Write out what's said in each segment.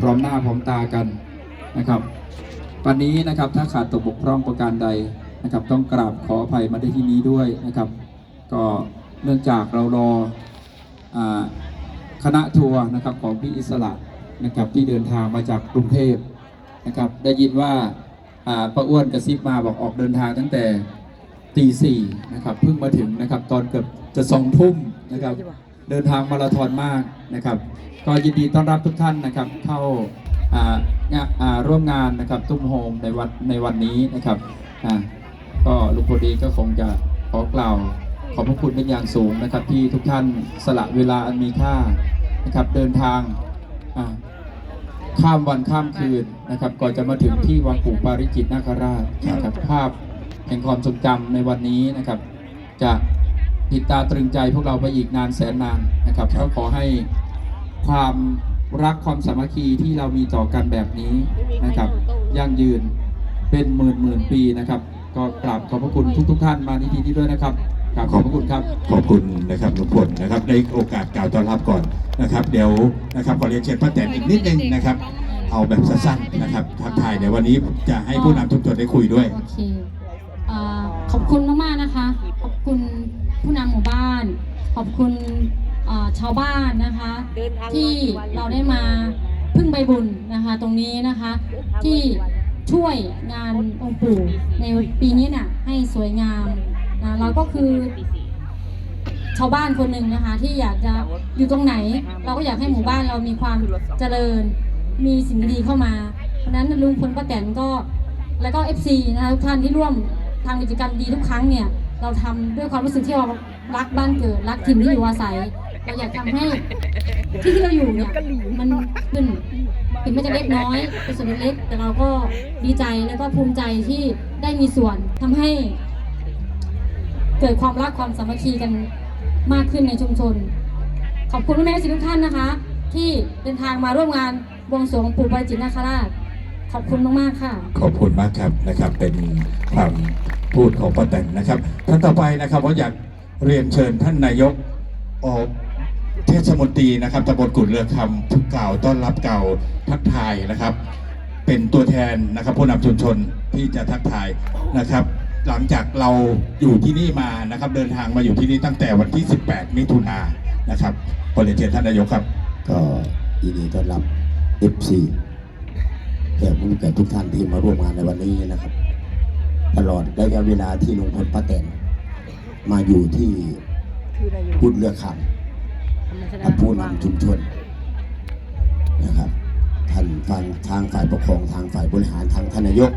พร้อมหน้าพร้อมตากันนะครับ วันนี้นะครับถ้าขาดตกบกพร่องประการใดนะครับ ต้องกราบขออภัยมาได้ที่นี้ด้วยนะครับ ก็เนื่องจากเรารออคณะทัวร์นะครับของพี่อิสระนะครับที่เดินทางมาจากกรุงเทพนะครับ ได้ยินว่าอ่าป้าอ้วนกระซิบมาบอกออกเดินทางตั้งแต่ตีสี่นะครับเพิ่งมาถึงนะครับตอนเกือบจะสองทุ่มนะครับ เดินทางมาราธอนมากนะครับ ก็ยินดีต้อนรับทุกท่านนะครับ เข้าอ่างะอ่าร่วมงานนะครับตุ้มโฮมในวันในวันนี้นะครับก็ลุงพอดีก็คงจะขอกล่าวขอบพระคุณเป็นอย่างสูงนะครับ ที่ทุกท่านสละเวลาอันมีค่านะครับ เดินทางข้ามวันข้ามคืนนะครับ ก่อนจะมาถึงที่วังปู่ปาริจิตนาคราชนะครับภาพแห่งความทรงจำในวันนี้นะครับ จะ ติดตาตรึงใจพวกเราไปอีกนานแสนนานนะครับก็ขอให้ความรักความสามัคคีที่เรามีต่อกันแบบนี้นะครับยั่งยืนเป็นหมื่นหมื่นปีนะครับ ก็กราบขอบพระคุณทุกๆท่านมาในที่นี้ด้วยนะครับกราบขอบพระคุณครับขอบคุณนะครับลุงพลนะครับในโอกาสกล่าวต้อนรับก่อนนะครับ เดี๋ยวนะครับขอเรียนเชิญป้าแตนอีกนิดนึงนะครับ เอาแบบสั้นๆนะครับทักทายในวันนี้จะให้ผู้นำทุกคนได้คุยด้วยโอเคเอ่อขอบคุณมากๆนะคะ ขอบคุณ ผู้นำหมู่บ้าน ขอบคุณเอ่อชาวบ้านนะคะ ที่เราได้มาพึ่งใบบุญนะคะตรงนี้นะคะ ที่ช่วยงานองค์ปู่ในปีนี้น่ะให้สวยงามนะเราก็คือชาวบ้านคนหนึ่งนะคะ ที่อยากจะอยู่ตรงไหน เราก็อยากให้หมู่บ้านเรามีความเจริญมีสิ่งดีๆเข้ามา เพราะฉะนั้นลุงพลป้าแตนก็แล้วก็ FC นะคะทุกท่านที่ร่วมทำกิจกรรมดีทุกครั้งเนี่ย เราทำด้วยความรู้สึกที่เรารักบ้านเกิดรักถิ่นที่อยู่อาศัย เราอยากทำให้ที่ที่เราอยู่เนี่ยมันขึ้นถึงแม้จะเล็กน้อยเป็นส่วนเล็กแต่เราก็ดีใจแล้วก็ภูมิใจที่ได้มีส่วนทำให้ เกิดความรักความสามัคคีกันมากขึ้นในชุมชน ขอบคุณแม่ๆทุกท่านนะคะ ที่เดินทางมาร่วมงานวงสรวงปู่ปาริจิตนาคราชขอบคุณมากๆค่ะ ขอบคุณมากครับนะครับเป็นความ พูดของป้าแตนนะครับ ท่านต่อไปนะครับผมอยากเรียนเชิญท่านนายกออกเทศมนตรีนะครับตำบลกุฎเรือคำทุกกล่าวต้อนรับเก่าทักทายนะครับ เป็นตัวแทนนะครับผู้นำชุมชนที่จะทักทายนะครับ หลังจากเราอยู่ที่นี่มานะครับ เดินทางมาอยู่ที่นี่ตั้งแต่วันที่ 18 มิถุนายนนะครับขอเรียนเชิญท่านนายกครับ ก็ยินดีต้อนรับ FC แขกผู้มีเกียรติทุกท่านที่มาร่วมงานในวันนี้นะครับ ตลอดระยะเวลาที่ลุงพลป้าแตนมาอยู่ที่พุทธเลือกคำท่านผู้นำชุมชนนะครับท่านฟังทางฝ่ายปกครองทางฝ่ายบริหารทางท่านนายก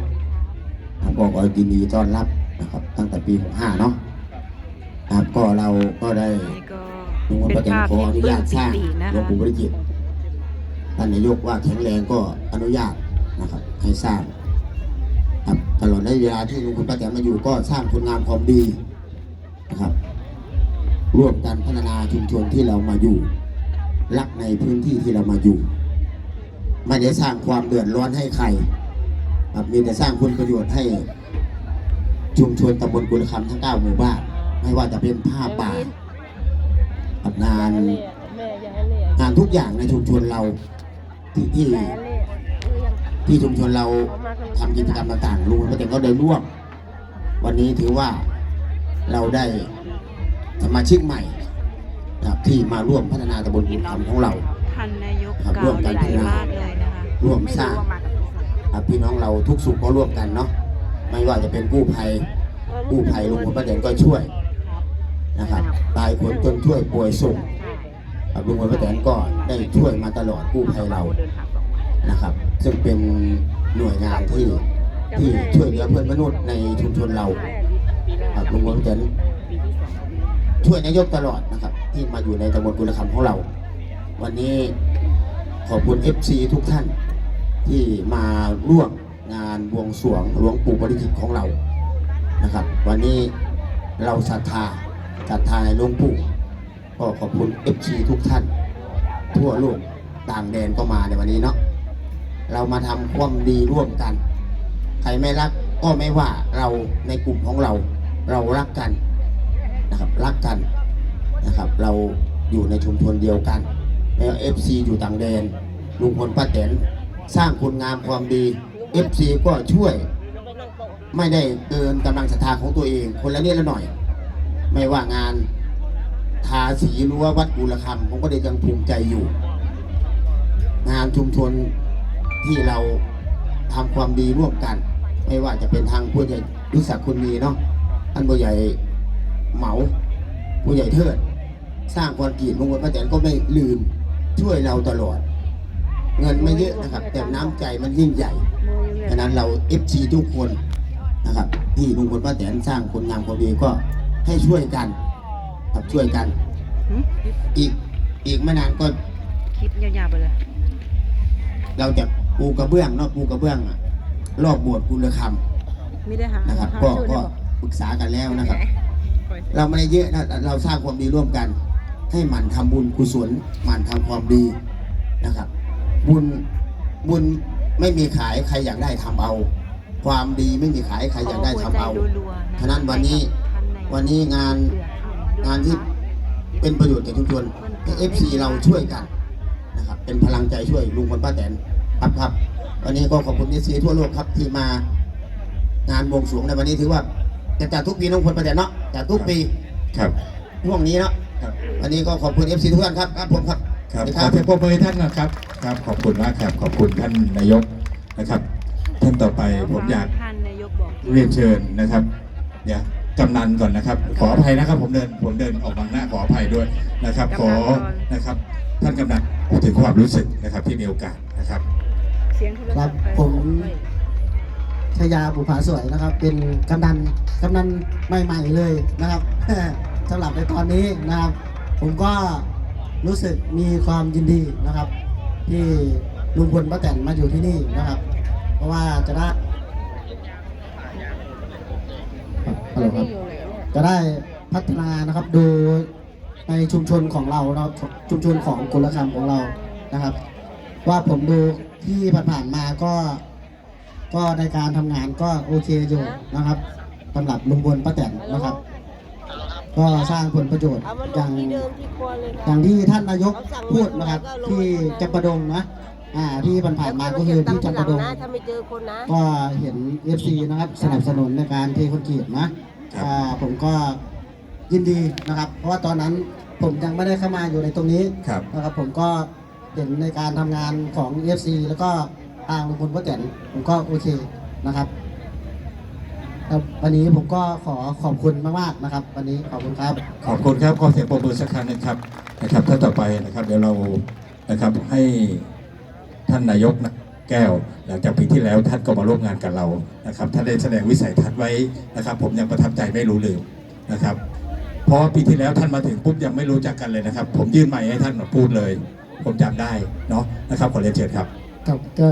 ทางก็ยินดีต้อนรับนะครับ ตั้งแต่ปี 65 เนาะนะครับก็เราก็ได้นี่ก็ลุงพลเป็ป้านแตนภาพขออนุญาตสร้างปีนะหลวงคะปู่บริจิตรท่านนายกว่าแข็งแรงก็อนุญาตนะครับให้สร้าง ครับตลอดระยะเวลาที่ลุงพลป้าแตนมาอยู่ก็สร้างคุณงามความดีนะครับ ร่วมกันพัฒนาชุมชนที่เรามาอยู่ รักในพื้นที่ที่เรามาอยู่ไม่ได้สร้างความเดือดร้อนให้ใครครับมีแต่สร้างคุณประโยชน์ให้ชุมชนตำบลกุลคำทั้งเก้าหมู่บ้านไม่ว่าจะเป็นผ้าป่ากับงานงานทุกอย่างในชุมชนเราที่ที่ ที่ชุมชนเราทำกิจกรรมต่างๆลุงพลป้าแตนก็ได้ร่วม วันนี้ถือว่าเราได้สมาชิกใหม่นะครับที่มาร่วมพัฒนาตำบลกุลคำของเราท่านนายกครับกล่าร่ววมกันหลายๆมากเลยนะคะร่วมสร้างครับพี่น้องเราทุกสุขก็ร่วมกันเนาะไม่ว่าจะเป็นกู้ภัยกู้ภัยลุงพลป้าแตนก็ช่วยนะครับตายคนจนช่วยป่วยส่งครับลุงพลป้าแตนก็ได้ช่วยมาตลอดกู้ภัยเรา นะครับ ซึ่งเป็นหน่วยงานที่ที่ช่วยเหลือเพื่อนมนุษย์ในชุมชนเราครับลุงพลป้าแตนช่วยนายกตลอดนะครับ ที่มาอยู่ในตำบลกุลคำของเรา วันนี้ขอบคุณ FC ทุกท่านที่มาร่วมงานบวงสรวงหลวงปู่บริจิตรของเรานะครับ วันนี้เราศรัทธาศรัทธาในหลวงปู่ก็ขอบคุณเอฟซีทุกท่าน ทั่วโลกต่างแดนก็มาในวันนี้เนาะ เรามาทำความดีร่วมกัน ใครไม่รักก็ไม่ว่าเราในกลุ่มของเรา เรารักกันนะครับรักกันนะครับ เราอยู่ในชุมชนเดียวกันแล้วเอฟซีอยู่ต่างแดนลุงพลป้าแตนสร้างคุณงามความดี FC ก็ช่วยไม่ได้เกินกำลังศรัทธาของตัวเอง คนละนิดละหน่อย ไม่ว่างานทาสีรั้ววัดกุลคำผมก็ได้ยังภูมิใจอยู่ งานชุมชน ที่เราทำความดีร่วมกัน ไม่ว่าจะเป็นทางผู้ใหญ่รู้สักดิ์คุณมีเนาะท่านผู้ใหญ่เหมา ผู้ใหญ่เทิด สร้างความกีดลุงพลป้าแตนก็ไม่ลืมช่วยเราตลอด เงินไม่เยอะนะครับ แต่น้ำใจมันยิ่งใหญ่ฉะนั้นเราเอฟซีทุกคนนะครับที่ลุงพลป้าแตนสร้างคนงามความดีก็ให้ช่วยกันครับช่วยกัน อีกอีกไม่นานก็คลิปยาวๆไปเลย เราจะ ปูกระเบื้องเนาะปูกระเบื้องอะรอบโบสถ์กุลคไม่ได้หาำนะครับ ก็ก็ปรึกษากันแล้วนะครับ เราไม่ได้เยอะนะเราสร้างความดีร่วมกัน ให้หมั่นทำบุญกุศลหมั่นทำความดีนะครับ บุญบุญไม่มีขายใครอยากได้ทำเอา ความดีไม่มีขายใครอยากได้ทำเอาฉะนั้นวันนี้วันนี้งานงานที่เป็นประโยชน์แก่ชุมชนเอฟซีเราช่วยกันนะครับเป็นพลังใจช่วยลุงพลป้าแตน ครับครับวันนี้ก็ขอบคุณเอฟซีทั่วโลกครับที่มางานบวงสรวงในวันนี้ถือว่าจะจัดทุกปีน้องพลป้าแตนเนาะจัดทุกปีครับช่วงนี้เนาะครับวันนี้ก็ขอบคุณเอฟซีทุกท่านครับครับผมครับครับสวัสดีขอเสียงปรบมือให้ท่านนะครับครับขอบคุณมากครับขอบคุณท่านนายกนะครับ ท่านต่อไปผมอยากท่านนายกบอกเรียนเชิญนะครับเดี๋ยวกำนันก่อนนะครับ ขออภัยนะครับ ผมเดินผมเดินออกบางหน้าขออภัยด้วยนะครับ ขอนะครับ ท่านกำนันพูดถึงความรู้สึกนะครับที่มีโอกาสนะครับ เสียงโทรคศัรัพบท์ใครผมชยาบุภาสวยนะครับ เป็นกำนันกำนันใหม่ๆเลยนะครับ สำหรับในตอนนี้นะครับ ผมก็รู้สึกมีความยินดีนะครับ ที่ลุงพลป้าแตนมาอยู่ที่นี่นะครับ เพราะว่าจะได้ฮัลโหลครับ จะได้พัฒนานะครับดูในชุมชนของเรานะครับชุมชนของกุลคำของเรานะครับ ว่าผมดู ที่ผ่านๆมาก็ก็ในการทำงานก็โอเคอยู่นะครับสำหรับลุงพลป้าแตนนะครับ ก็สร้างผลประโยชน์อย่างอย่างที่ท่านนายกพูดนะครับ ที่จำปาดงนะอ่าที่ผ่านๆมาก็คือที่จำปาดง ถ้าไม่เจอคนนะก็เห็น FC นะครับสนับสนุนในการเทคอนกรีตนะอ่าผมก็ยินดีนะครับ เพราะว่าตอนนั้นผมยังไม่ได้เข้ามาอยู่ในตรงนี้ครับ นะครับ ผมก็ เห็นในการทำงานของ FC แล้วก็ทางลุงพลป้าแตนผมก็โอเคนะครับครับวันนี้ผมก็ขอขอบคุณมากๆนะครับ วันนี้ขอบคุณครับ ขอบคุณครับขอเสียงปรบมือสักครั้งหนึงครับนะครับท่านต่อไปนะครับ เดี๋ยวเรานะครับให้ท่านนายกนะแก้ว หลังจากปีที่แล้วท่านก็มาร่วมงานกับเรานะครับท่านได้แสดงวิสัยทัศน์ไว้นะครับ ผมยังประทับใจไม่รู้ลืมนะครับ เพราะว่าปีที่แล้วท่านมาถึงปุ๊บยังไม่รู้จักกันเลยนะครับ ผมยื่นไมค์ให้ท่านมาพูดเลย ผมจำได้เนาะนะครับขอเรียนเชิญครับ ครับก็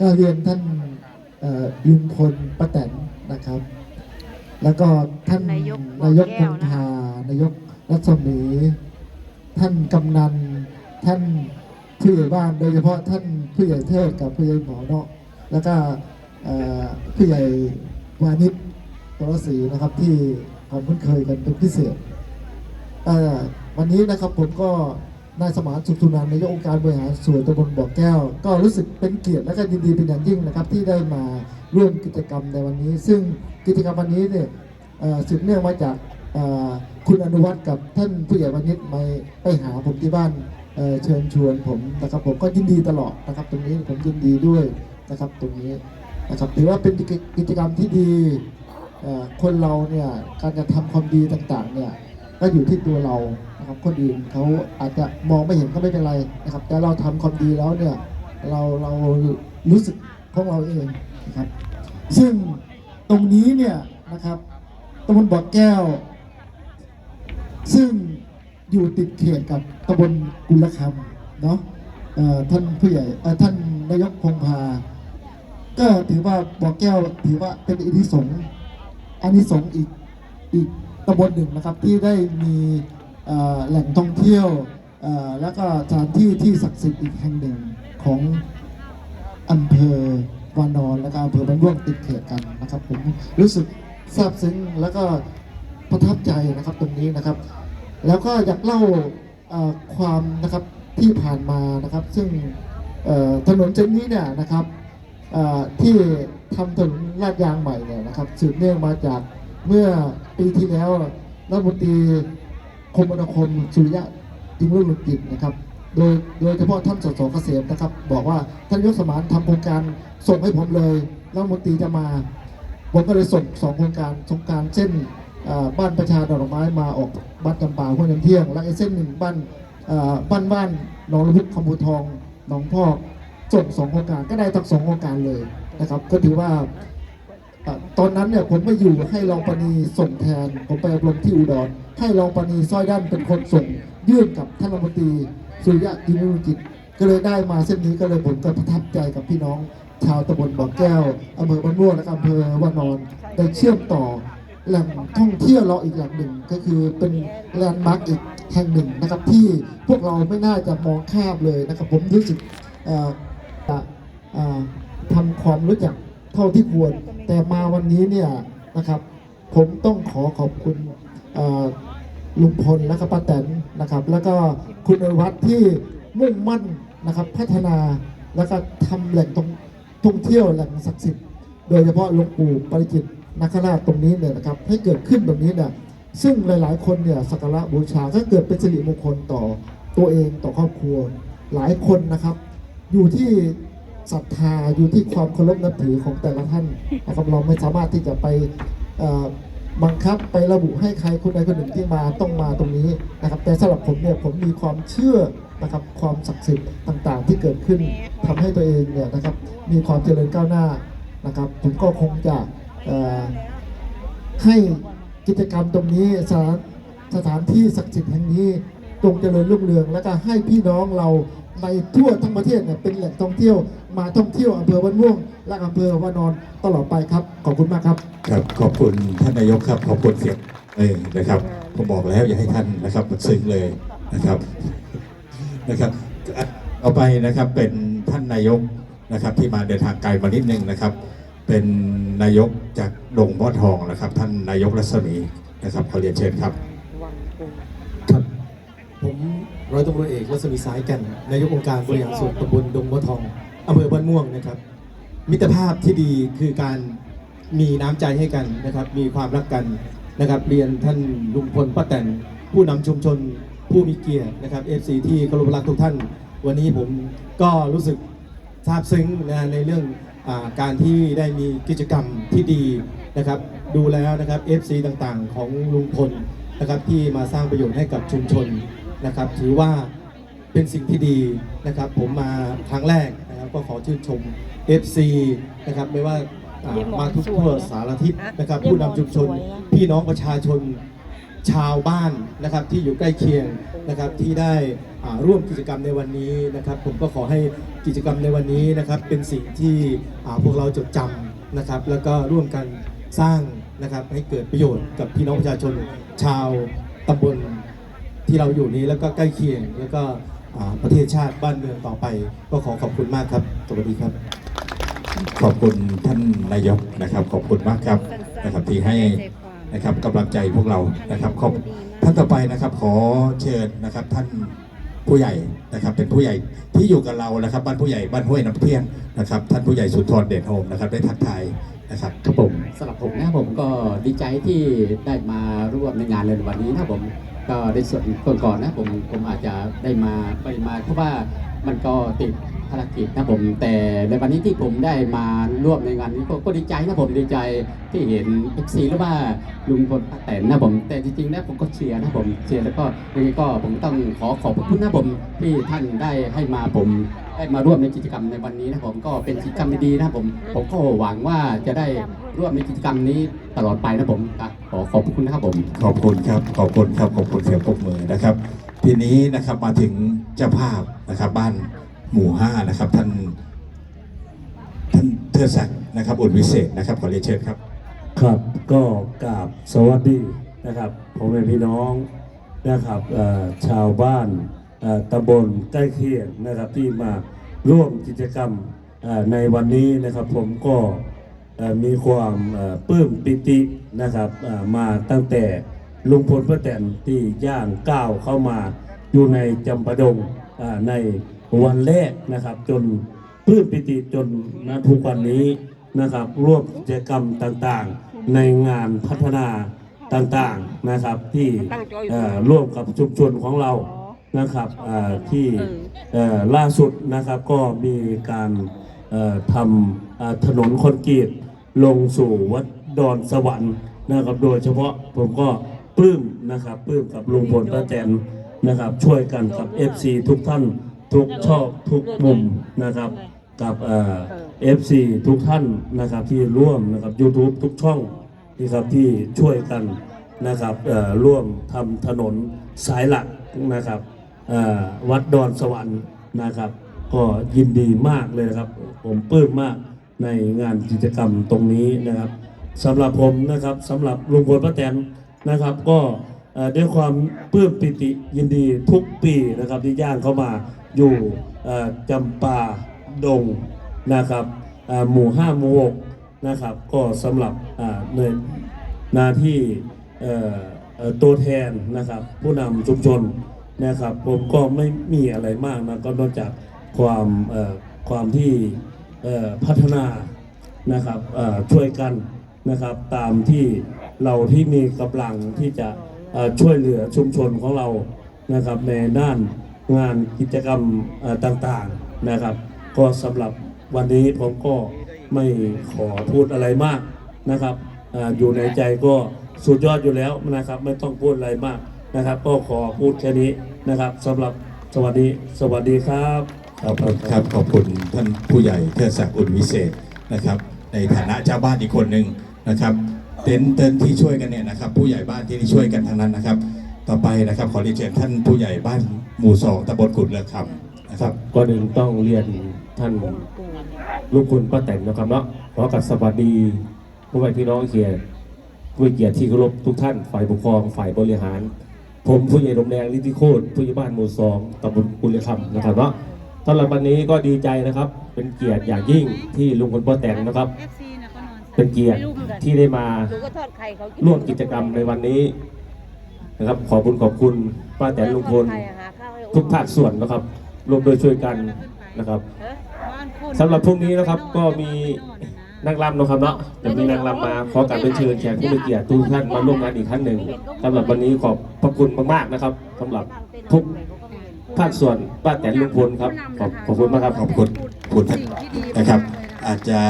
ก็เรียนท่านเอ่อลุงพลป้าแตนนะครับ แล้วก็ท่านนายกนายกแก้พวงนะพานายกรัศมี ท่านกำนัน ท่านผู้ใหญ่บ้าน โดยเฉพาะท่านผู้ใหญ่เทศกับผู้ใหญ่หมอเนาะแล้วก็เอ่อผู้ใหญ่วานิชตรศรีนะครับที่ความคุ้นเคยกันเป็นพิเศษ เอ่อวันนี้นะครับผมก็ นายสมานสุขสุนันท์นายกองค์การบริหารส่วนตำบลบ่อแก้ว ก็รู้สึกเป็นเกียรติและก็ยินดีเป็นอย่างยิ่งนะครับ ที่ได้มาร่วมกิจกรรมในวันนี้ ซึ่งกิจกรรมวันนี้เนี่ยสืบเนื่องมาจากคุณอนุวัฒน์กับท่านผู้ใหญ่วานิชมาไปหาผมที่บ้านเเชิญชวนผมนะครับผมก็ยินดีตลอดนะครับ ตรงนี้ผมยินดีด้วยนะครับตรงนี้นะครับถือว่าเป็นกิจกรรมที่ดีคนเราเนี่ยการกระทำความดีต่างๆเนี่ยก็อยู่ที่ตัวเรา นะครับคนอื่นเขาอาจจะมองไม่เห็นก็ไม่เป็นไรนะครับ แต่เราทำความดีแล้วเนี่ยเราเรารู้สึกของเราเองนะครับ ซึ่งตรงนี้เนี่ยนะครับตำบลบ่อแก้ว ซึ่งอยู่ติดเขตกับตำบลกุลคำเนาะท่านผู้ใหญ่ท่านนายกพงพา ก็ถือว่าบ่อแก้วถือว่าเป็นอิทธิสงส์อานิสงส์อีกอีกตำบลหนึ่งนะครับที่ได้มี แหล่งท่องเที่ยวแล้วก็สถานที่ที่ศักดิ์สิทธิ์อีกแห่งหนึ่งของอำเภอวานอนและก็อำเภอบ้านม่วงติดเขตกันนะครับผมรู้สึกซาบซึ้งแล้วก็ประทับใจนะครับตรงนี้นะครับ แล้วก็อยากเล่าความนะครับที่ผ่านมานะครับ ซึ่งถนนเส้นนี้เนี่ยนะครับที่ทำถนนลาดยางใหม่เนี่ยนะครับสืบเนื่องมาจากเมื่อปีที่แล้วรัฐมนตรี คมนาคมสุริยะจึงรุ่งเรืองกิจนะครับโดยโดยเฉพาะท่านสสเกษมนะครับ บอกว่าท่านยกสมานทำโครงการส่งให้ผมเลยแล้วรัฐมนตรีจะมา ผมก็เลยส่งสองโครงการโครงการเส้นบ้านประชาดอกไม้มาออกบ้านจำปาห้วยน้ำเที่ยง และไอ้เส้นหนึ่งบ้านบ้านบ้านหนองระพุกคำพูทองหนองพอกส่งสองโครงการก็ได้ทั้งสองโครงการเลยนะครับ ก็ถือว่า ตอนนั้นเนี่ยผมไม่อยู่ให้รองปณีส่งแทน ผมไปอบรมที่อุดร ให้รองปณีสร้อยด้านเป็นคนส่ง ยื่นกับท่านรัฐมนตรีสุริยะจินรุจิต ก็เลยได้มาเส้นนี้ก็เลยผมก็ประทับใจกับพี่น้อง ชาวตำบลบ่อแก้วอำเภอบ้านม่วงและอำเภอวานอนได้เชื่อมต่อแหล่งท่องเที่ยวเราอีกแหล่งหนึ่งก็คือเป็นแลนด์มาร์กอีกแห่งหนึ่งนะครับที่พวกเราไม่น่าจะมองข้ามเลยนะครับผมรู้สึกเอ่อจะเอ่อทำความรู้จัก เท่าที่ควร แต่มาวันนี้เนี่ยนะครับ ผมต้องขอขอบคุณลุงพลและก็ป้าแตนนะครับ แล้วก็คุณอวัฒน์ที่มุ่งมั่นนะครับ พัฒนาแล้วก็ทำแหล่งท่องท่องเที่ยวแหล่งศักดิ์สิทธิ์โดยเฉพาะหลวงปู่ปริจิตรนาคราชตรงนี้เนี่ยนะครับ ให้เกิดขึ้นตรงนี้เนี่ยซึ่งหลาย ๆ คนเนี่ยสักการะบูชาก็เกิดเป็นสิริมงคลต่อตัวเองต่อครอบครัวหลายคนนะครับ อยู่ที่ ศรัทธาอยู่ที่ความเคารพนับถือของแต่ละท่านนะครับเราไม่สามารถที่จะไปบังคับไประบุให้ใครคนใดคนหนึ่งที่มาต้องมาตรงนี้นะครับ แต่สำหรับผมเนี่ยผมมีความเชื่อนะครับความศักดิ์สิทธิ์ต่างๆ ที่เกิดขึ้นทำให้ตัวเองเนี่ยนะครับมีความเจริญก้าวหน้านะครับ ผมก็คงจะให้กิจกรรมตรงนี้สถานสถานที่ศักดิ์สิทธิ์แห่งนี้จงเจริญรุ่งเรือง และก็ให้พี่น้องเรา ในทั่วทั้งประเทศเนี่ยเป็นแหล่งท่องเที่ยวมาท่องเที่ยวอำเภอบ้านม่วง และอำเภอวานอนตลอดไปครับ ขอบคุณมากครับ ครับขอบคุณท่านนายกครับขอบคุณเสียงเลยนะครับผมบอกแล้วอย่าให้ท่านนะครับบันซึ้งเลยนะครับนะครับเอาไปนะครับเป็นท่านนายกนะครับที่มาเดินทางไกลมานิดนึงนะครับ เป็นนายกจากดงพ่อทองนะครับ ท่านนายกรัศมีนะครับขอเรียนเชิญครับ ผมร้อยตำรวจเอกรัศมีสายกันนายกองค์การบริหารส่วนตำบลดงบัวทองอำเภอบ้านม่วงนะครับ มิตรภาพที่ดีคือการมีน้ำใจให้กันนะครับ มีความรักกันนะครับ เรียนท่านลุงพลป้าแตนผู้นำชุมชนผู้มีเกียรตินะครับเอฟซีที่เคารพรักทุกท่าน วันนี้ผมก็รู้สึกซาบซึ้งนะในเรื่องอาการที่ได้มีกิจกรรมที่ดีนะครับ ดูแล้วนะครับ FC ต่างๆ ของลุงพลนะครับที่มาสร้างประโยชน์ให้กับชุมชน นะครับ ถือว่าเป็นสิ่งที่ดีนะครับ ผมมาครั้งแรกนะครับ ก็ขอชื่นชม FC นะครับไม่ว่าอ่ามาทุกทั่วสารทิศนะครับ ผู้นำชุมชนพี่น้องประชาชนชาวบ้านนะครับที่อยู่ใกล้เคียงนะครับที่ได้อ่าร่วมกิจกรรมในวันนี้นะครับ ผมก็ขอให้กิจกรรมในวันนี้นะครับ เป็นสิ่งที่อ่าพวกเราจดจำนะครับ แล้วก็ร่วมกันสร้างนะครับให้เกิดประโยชน์กับพี่น้องประชาชนชาวตำบล ที่เราอยู่นี้แล้วก็ใกล้เคียง แล้วก็ประเทศชาติบ้านเมืองต่อไป ก็ขอขอบคุณมากครับสวัสดีครับ ขอบคุณท่านนายกนะครับ ขอบคุณมากครับนะครับที่ให้นะครับกำลังใจพวกเรานะครับขอบท่านต่อไปนะครับขอเชิญนะครับท่านผู้ใหญ่นะครับเป็นผู้ใหญ่ที่อยู่กับเรานะครับบ้านผู้ใหญ่บ้านห้วยน้ำเที่ยงนะครับท่านผู้ใหญ่สุนทรเดชโฮมนะครับได้ทักทายนะครับครับผมสำหรับผมนะผมก็ดีใจที่ได้มาร่วมในงานในวันนี้นะผม ก็ในส่วนก่อนๆนะผมผมอาจจะได้มาไม่มาเพราะว่ามันก็ติด ภารกิจนะผมแต่ในวันนี้ที่ผมได้มาร่วมในงานนี้ก็ดีใจนะผมดีใจที่เห็นเอฟซีหรือว่าลุงพลป้าแตนนะผม แต่จริงๆแล้วผมก็เชียร์นะผมเชียร์แล้วก็ยังไงก็ผมต้องขอขอบคุณนะผมที่ท่านได้ให้มาผมได้มาร่วมในกิจกรรมในวันนี้นะผมก็เป็นกิจกรรมดีๆนะผม ผมก็หวังว่าจะได้ร่วมในกิจกรรมนี้ตลอดไปนะผมครับขอขอบคุณนะครับผม ขอบคุณครับ ขอบคุณครับ ขอบคุณเสียงปรบมือนะครับ ทีนี้นะครับมาถึงเจ้าภาพนะครับบ้าน หมู่ห้านะครับ ท่านท่านเทิดศักดิ์นะครับอุดวิเศษนะครับขอเรียนเชิญครับ ครับก็กราบสวัสดีนะครับผมเป็นพี่น้องนะครับชาวบ้านตำบลใกล้เคียงนะครับที่มาร่วมกิจกรรมในวันนี้นะครับ ผมก็มีความเอ่อปลื้มปิตินะครับมาตั้งแต่ลุงพลป้าแตนที่ย่างก้าวเข้ามาอยู่ในจำปาดงใน วันแรกนะครับ จนปลื้มปิติจนณทุกวันนี้นะครับร่วมกิจกรรมต่างๆ ในงานพัฒนาต่างๆนะครับที่ร่วมกับชุมชนของเรานะครับที่ล่าสุดนะครับก็มีการทำถนนคอนกรีตลงสู่วัดดอนสวรรค์นะครับโดยเฉพาะผมก็ปลื้มนะครับปลื้มกับลุงพลป้าแตนนะครับช่วยกันกับ FC ทุกท่าน ทุกชอบทุกมุมนะครับ กับเอฟซีทุกท่านนะครับที่ร่วมนะครับ YouTube ทุกช่องนะครับที่ช่วยกันนะครับร่วมทำถนนสายหลักนะครับวัดดอนสวรรค์นะครับ ก็ยินดีมากเลยนะครับ ผมปลื้มมากในงานกิจกรรมตรงนี้นะครับสำหรับผมนะครับสำหรับลุงพลป้าแตนนะครับ ก็ด้วยความปลื้มปิติยินดีทุกปีนะครับที่ย่างเข้ามา อยู่จำปาดงนะครับหมู่ห้าหมู่หกนะครับก็สำหรับในหน้าที่ตัวแทนนะครับผู้นำชุมชนนะครับผมก็ไม่มีอะไรมากนะก็นอกจากความความที่พัฒนานะครับช่วยกันนะครับตามที่เราที่มีกำลังที่จะช่วยเหลือชุมชนของเรานะครับในด้าน งานกิจกรรมต่างๆนะครับ ก็สำหรับวันนี้ผมก็ไม่ขอพูดอะไรมากนะครับออยู่ในใจก็สุดยอดอยู่แล้วนะครับ ไม่ต้องพูดอะไรมากนะครับ ก็ขอพูดแค่นี้นะครับสำหรับสวัสดีสวัสดีครับขอบคุณครับขอบคุณท่านผู้ใหญ่เทิดศักดิ์อุ่นวิเศษนะครับ ในฐานะชาบ้านอีกคนหนึ่งนะครับเต็นท์เต็นท์ที่ช่วยกันเนี่ยนะครับ ผู้ใหญ่บ้านที่ช่วยกันทั้งนั้นนะครับ ต่อไปนะครับ ขอเรียนเชิญท่านผู้ใหญ่บ้านหมู่สองตำบลกุดเรือคำนะคครัรับบก่อนอื่นต้องเรียนท่านลูกคุณป้าแตนนะครับเนาะขอกับสวัสดีผู้ใหญ่พี่น้องเขียรติผู้เกียรติที่เคารพทุกท่าน ฝ่ายปกครองฝ่ายบริหาร ผมผู้ใหญ่ลมแดงลิทธิโคตรผู้ใหญ่บ้านหมู่สองตำบลกุลคำนะครับเนาะสำหรับวันนี้ก็ดีใจนะครับ เป็นเกียรติอย่างยิ่งที่ลุงพลป้าแตนนะครับ เป็นเกียรติที่ได้มาร่วมกิจกรรมในวันนี้ นะครับ ขอบคุณขอบคุณป้าแตนลุงพลทุกภาคส่วนนะครับรวมโดวยช่วยกันนะครับสำหรับพรุ่งนี้นะครับก็มีนักรำนะครับเนาะจะมีนางรำมาขอการเป็นเชิญแขกผู้มีเกียรติทุกท่านมาร่วมงานอีกครั้งหนึ่งสำหรับวันนี้ขอบพระคุณมากๆนะครับสำหรับทุกภาคส่วนป้าแตนลุงพลครับขอบขอบคุณมากครับขอบคุณคุณท่านนะครับ อาจจะ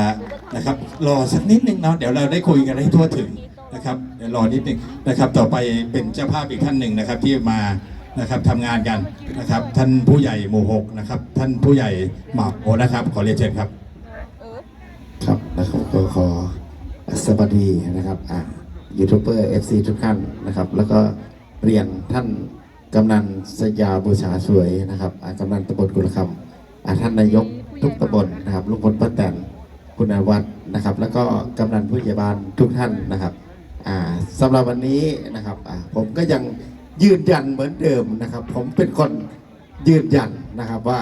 นะครับรอสักนิดนึงเนาะเดี๋ยวเราได้คุยกันให้ทั่วถึง นะครับเดี๋ยวรอนิดนึงนะครับ ต่อไปเป็นเจ้าภาพอีกท่านหนึ่งนะครับที่มานะครับทำงานกันนะครับ ท่านผู้ใหญ่หมู่หกนะครับ ท่านผู้ใหญ่หมากโอนะครับ ขอเรียนเชิญครับ ครับนะครับก็ขอสวัสดีนะครับอ่ายูทูบเบอร์เอฟซีทุกท่านนะครับ แล้วก็เรียนท่านกำนันสยาบูชาสวยนะครับอ่ากำนันตำบลกุลคำอ่าท่านนายกทุกตำบลนะครับลุงพลป้าแตนคุณอาวัฒน์นะครับ แล้วก็กำนันผู้ใหญ่บ้านทุกท่านนะครับ สำหรับวันนี้นะครับอ่าผมก็ยังยืนยันเหมือนเดิมนะครับ ผมเป็นคนยืนยันนะครับว่า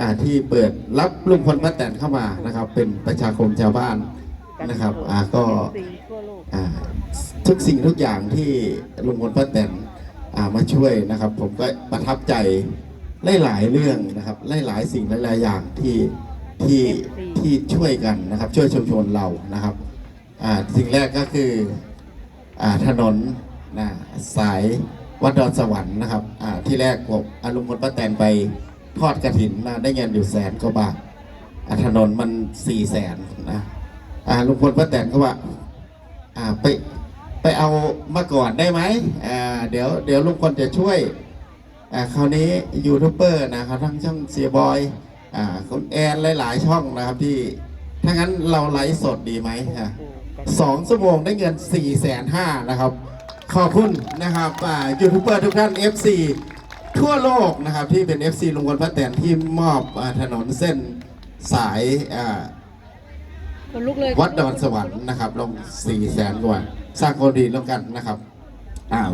อ่าที่เปิดรับลุงพลป้าแตนเข้ามานะครับ เป็นประชาคมชาวบ้านนะครับอ่าก็อ่าทุกสิ่งทุกอย่างที่ลุงพลป้าแตนอ่ามาช่วยนะครับ ผมก็ประทับใจหลายๆเรื่องนะครับหลายๆสิ่งหลายๆอย่างที่ที่ที่ช่วยกันนะครับ ช่วยชุมชนเรานะครับอ่าสิ่งแรกก็คืออ่า ถนนนะสายวัดดอนสวรรค์นะครับที่แรกผมอาลุงพลป้าแตนไปทอดกระถินนะได้เงินอยู่แสนกว่าบาทถนนมันสี่แสนนะอ่าลุงพลป้าแตนก็ว่าอ่าไปไปเอามาก่อนได้ไหมเดี๋ยวเดี๋ยวลุงพลจะช่วยคราวนี้ยูทูบเบอร์นะครับทั้งช่องเสียบอยคุณแอนหลาย ๆ ช่องนะครับที่ถ้างั้นเราไลฟ์สดดีไหมฮะ สองชั่วโมงได้เงิน4ี่แสนห้านะครับ ขอบคุณนะครับอ่ายูทูบเบอร์ทุกท่าน FC ทั่วโลกนะครับที่เป็น FC ลุงพลป้าแตนที่มอบอาถนนเส้นสายอ่าคนลุกเลยวัดดอนสวรรค์นะครับลง4ี่แสนกว่าสร้างคนดีแล้วกันนะครับอ้าว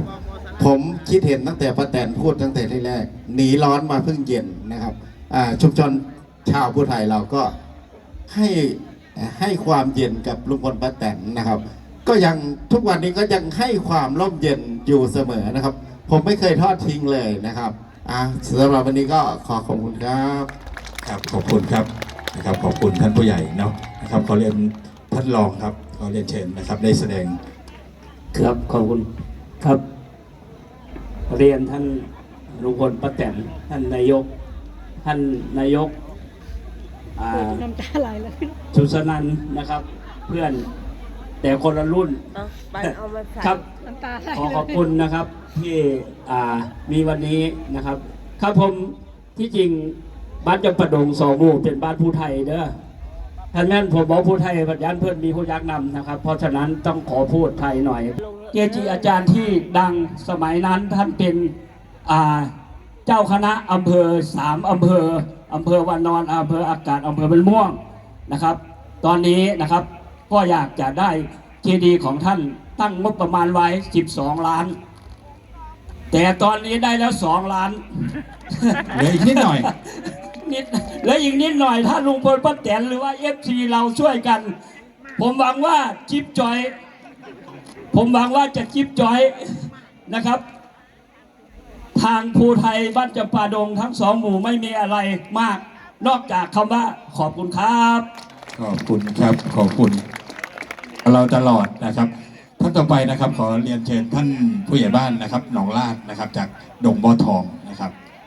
ผมคิดเห็นตั้งแต่ป้าแตนพูดตั้งแต่ที่แรกหนีร้อนมาเพิ่งเย็นนะครับอ่าชุมชนชาวผู้ไทยเราก็ให้ ให้ความเย็นกับลุงพลป้าแตนนะครับ ก็ยังทุกวันนี้ก็ยังให้ความร่มเย็นอยู่เสมอนะครับ ผมไม่เคยทอดทิ้งเลยนะครับอะสำหรับวันนี้ก็ขอขอบคุณครับครับขอบคุณครับนะครับ ขอบคุณท่านผู้ใหญ่เนาะนะครับขอเรียนท่านรองครับขอเรียนเชิญนะครับ ได้แสดงครับขอบคุณครับ เรียนท่านลุงพลป้าแตนท่านนายก ท่านนายก อ่าน้ำตาไหลเลยชุสนันท์นะครับ เพื่อน แต่คนละรุ่นครับ น้ำตาไหลขอขอบคุณนะครับที่อ่ามีวันนี้นะครับ ครับผมที่จริงบ้านจำปะดงสองหมู่เป็นบ้านผู้ไทยเด้อท่านนั้นผมบอกผู้ไทยปัญญานเพื่อนมีผู้ยักษ์นำนะครับ เพราะฉะนั้นต้องขอพูดไทยหน่อย เกจิอาจารย์ที่ดังสมัยนั้นท่านเป็นอ่า เจ้าคณะอำเภอสามอำเภออำเภอวานอนอำเภออากาศอำเภอเป็นม่วงนะครับ ตอนนี้นะครับก็อยากจะได้เจดีย์ของท่านตั้งงบประมาณไว้ 12 ล้าน แต่ตอนนี้ได้แล้ว 2 ล้าน เหลืออีกนิดหน่อย นิดแล้วอีกนิดหน่อยถ้าลุงพลป้าแตนหรือว่าเอฟซีเราช่วยกัน ผมหวังว่าจิ๊บจอย ผมหวังว่าจะจิ๊บจอยนะครับ ทางภูไทยบ้านจำปาดงทั้งสองหมู่ไม่มีอะไรมาก นอกจากคำว่าขอบคุณครับ ขอบคุณครับขอบคุณ เราตลอดนะครับท่านต่อไปนะครับ ขอเรียนเชิญท่านผู้ใหญ่บ้านนะครับหนองลาดนะครับ จากดงบ่อทองนะครับ